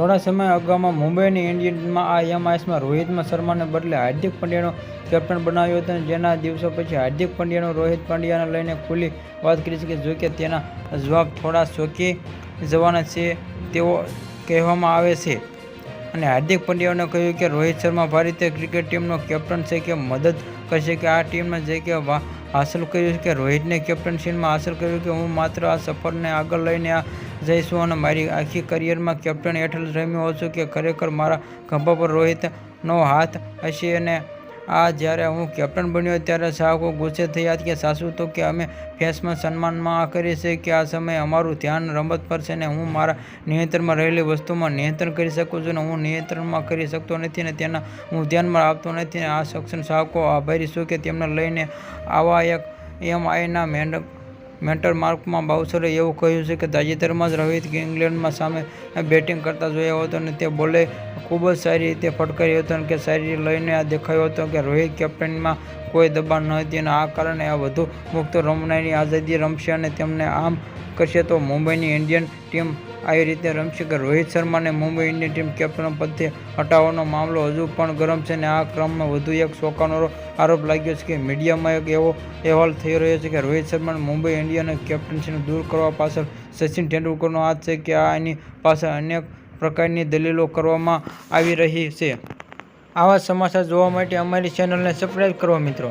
થોડા સમય અગાઉમાં મુંબઈની ઇન્ડિયન્સમાં આ એમઆઈએસમાં રોહિત શર્માને બદલે હાર્દિક પંડ્યાનો કેપ્ટન બનાવ્યો હતો જેના દિવસો પછી હાર્દિક પંડ્યાનો રોહિત પંડ્યાને લઈને ખુલ્લી વાત કરી છે કે જો કે તેના જવાબ થોડા ચોંકી જવાના છે તેવો કહેવામાં આવે છે. અને હાર્દિક પંડ્યાને કહ્યું કે રોહિત શર્મા ભારતીય ક્રિકેટ ટીમનો કેપ્ટન છે કે મદદ કરશે કે આ ટીમને જે કે હાંસલ કર્યું છે કે રોહિતને કેપ્ટનશીપમાં હાંસલ કર્યું કે હું માત્ર આ સફરને આગળ લઈને આ જઈશું અને મારી આખી કરિયરમાં કેપ્ટન હેઠળ રમ્યો છું કે ખરેખર મારા ખંભા પર રોહિતનો હાથ હશે અને આ જ્યારે હું કેપ્ટન બન્યો ત્યારે ચાહકો ગુસ્સે થયા કે સાસુ, તો કે અમે ફેસમાં સન્માનમાં કરીએ છીએ કે આ સમયે અમારું ધ્યાન રમત પર છે ને હું મારા નિયંત્રણમાં રહેલી વસ્તુમાં નિયંત્રણ કરી શકું છું ને હું નિયંત્રણમાં કરી શકતો નથી ને તેના હું ધ્યાનમાં આપતો નથી. ને આ સક્ષમ ચાહકો આભારી છું કે તેમને લઈને આવા એક એમઆઈના મેન્ડ મેન્ટર માર્કમાં બાઉસરે એવું કહ્યું છે કે તાજેતરમાં જ રોહિત ઇંગ્લેન્ડમાં સામે બેટિંગ કરતા જોયો હતો અને તે બોલે ખૂબ જ સારી રીતે ફટકાર્યો હતો અને કે સારી લઈને આ દેખાયો હતો કે રોહિત કેપ્ટનમાં કોઈ દબાણ ન હતી અને આ કારણે આ વધુ મુક્ત રમનારની આઝાદી રમશે અને તેમને આમ કરશે તો મુંબઈની ઇન્ડિયન ટીમ આવી રીતે રમશે કે રોહિત શર્માને મુંબઈ ઇન્ડિયન ટીમ કેપ્ટન પદથી હટાવવાનો મામલો હજુ પણ ગરમ છે અને આ ક્રમમાં વધુ એક શોકાનો આરોપ લાગ્યો છે કે મીડિયામાં એક એવો અહેવાલ થઈ રહ્યો છે કે રોહિત શર્માને મુંબઈ ઇન્ડિયન કેપ્ટનશીને દૂર કરવા પાછળ સચિન તેંડુલકરનો હાથ છે કે આ એની પાછળ અનેક પ્રકારની દલીલો કરવામાં આવી રહી છે. આવા સમાચાર જોવા માટે અમારી ચેનલને સબસ્ક્રાઈબ કરો મિત્રો.